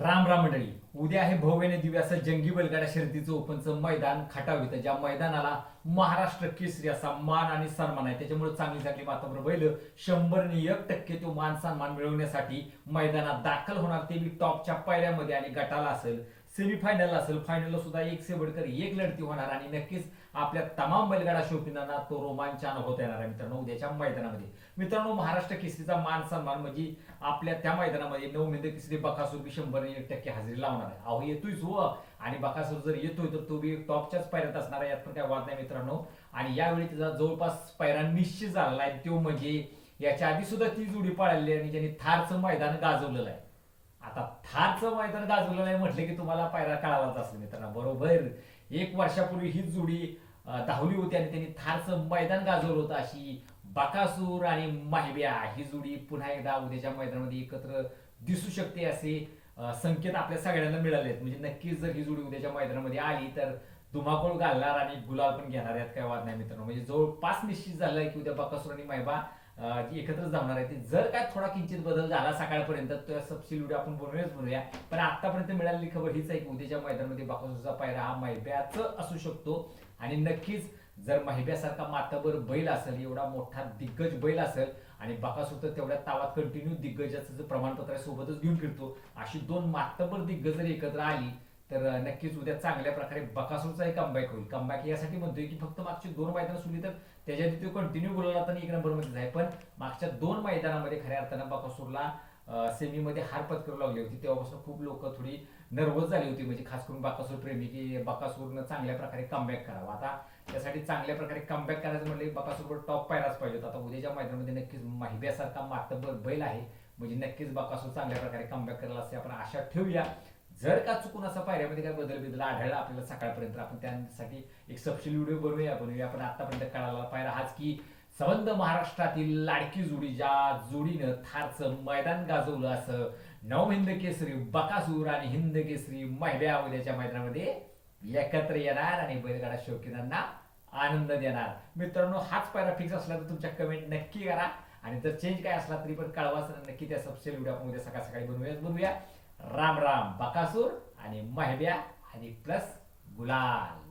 राम राम मंडळी. उद्या आहे भव्याने दिव्य असं जंगी बैलगाड्या शर्यतीचं ओपनचं मैदान खटाव इथं ज्या मैदानाला महाराष्ट्र केसरी असा मान आणि सन्मान आहे. त्याच्यामुळे चांगली चांगली मातब्र बैल शंभरने एक टक्के तो मान सन्मान मिळवण्यासाठी मैदानात दाखल होणार. ते बी टॉपच्या पायऱ्यामध्ये आणि गटाला असेल. सेमीफायनल असेल फायनलला सुद्धा एक सेवडकर एक लढती होणार आणि नक्कीच आपल्या तमाम बैलगाडा शौकीनांना तो रोमांचन होत येणार आहे मित्रांनो उद्याच्या मैदानामध्ये. मित्रांनो महाराष्ट्र केसरीचा मान सन्मान म्हणजे आपल्या त्या मैदानामध्ये नवमिंद केसरी बकासूर बी शंभर एक टक्के हजेरी लावणार आहे. अहो येतोयच हो. आणि बकासूर जर येतोय तर तो बी टॉपच्याच पायऱ्यात असणार आहे यात पण काय वाद नाही मित्रांनो. आणि यावेळी त्याचा जवळपास पायरा निश्चित झालेला आहे. तो म्हणजे याच्या आधी सुद्धा ती जोडी आहे आणि ज्यांनी थारचं मैदान गाजवलेलं आहे. आता थारचं मैदान गाजवलं नाही म्हटलं की तुम्हाला पायरा कळालाच असेल मित्रांनो. बरोबर? एक वर्षापूर्वी ही जोडी धावली होती आणि त्यांनी थारचं मैदान गाजवलं होतं अशी बाकासूर आणि माहिब्या ही जोडी पुन्हा एकदा उद्याच्या मैदानामध्ये एकत्र दिसू शकते असे संकेत आपल्या सगळ्यांना मिळाले आहेत म्हणजे नक्कीच जर ही जोडी उद्याच्या मैदानामध्ये आली तर धुमाकूळ घालणार आणि गुलाल पण घेणार यात काय वाद नाही मित्रांनो. म्हणजे जवळपास निश्चित झालं की उद्या बकासूर आणि मायबा जी एकत्रच धावणार आहे ती जर काय थोडा किंचित बदल झाला सकाळपर्यंत तर सबसिडी आपण बनवूयाच बनवूया पण आतापर्यंत मिळालेली खबर हीच आहे की उद्याच्या मैदानामध्ये बाकासूरचा पायरा हा मैब्याच असू शकतो. आणि नक्कीच जर महिब्यासारखा मातबर बैल असेल एवढा मोठा दिग्गज बैल असेल आणि बाकासूर तेवढ्या तावात कंटिन्यू दिग्गजाचं प्रमाणपत्र सोबतच घेऊन फिरतो अशी दोन मातबर दिग्गज जर एकत्र आली तर नक्कीच उद्या चांगल्या प्रकारे बकासूरचाही कमबॅक होईल. कमबॅक यासाठी म्हणतोय की फक्त मागची दोन मैदानं सुली तर त्याच्या तो कंटिन्यू बोलला तर एक नंबरमध्येच आहे. पण मागच्या दोन मैदानामध्ये खऱ्या अर्थानं बकासूरला सेमीमध्ये हार पत्करू लागली होती. तेव्हापासून खूप लोक थोडी नर्वस झाली होती. म्हणजे खास करून बाकासूर प्रेमी की बकासूरनं चांगल्या प्रकारे कमबॅक करावा. आता त्यासाठी चांगल्या प्रकारे कमबॅक करायचं म्हटलं बकासूरवर टॉप पायराच पाहिजे होता आता उद्याच्या मैदानामध्ये नक्कीच माहिब्यासारखा मातबर बैल आहे म्हणजे नक्कीच बकासूर चांगल्या प्रकारे कमबॅक करायला असे आपण आशा ठेवूया. जर का चुकून असं पायऱ्यामध्ये काय बदल बिदल आढळला आपल्याला सकाळपर्यंत आपण त्यासाठी एक सपशील व्हिडिओ बनवूया बनवूया आपण आतापर्यंत कळाला पायरा हाच की संबंध महाराष्ट्रातील लाडकी जोडी ज्या जोडीनं थारचं मैदान गाजवलं असं नवहिंद केसरी बकासूर आणि हिंद केसरी महिल्या उद्याच्या मैदानामध्ये एकत्र येणार आणि बैलगाडा शौकीनांना आनंद देणार. मित्रांनो हाच पायरा फिक्स असला तर तुमच्या कमेंट नक्की करा. आणि जर चेंज काय असला तरी पण कळवाच नक्की त्या सबसेल व्हिडिओ आपण उद्या सकाळ सकाळी बनवूया बनवूया. राम राम बकासूर आणि महिब्या आणि प्लस गुलाल.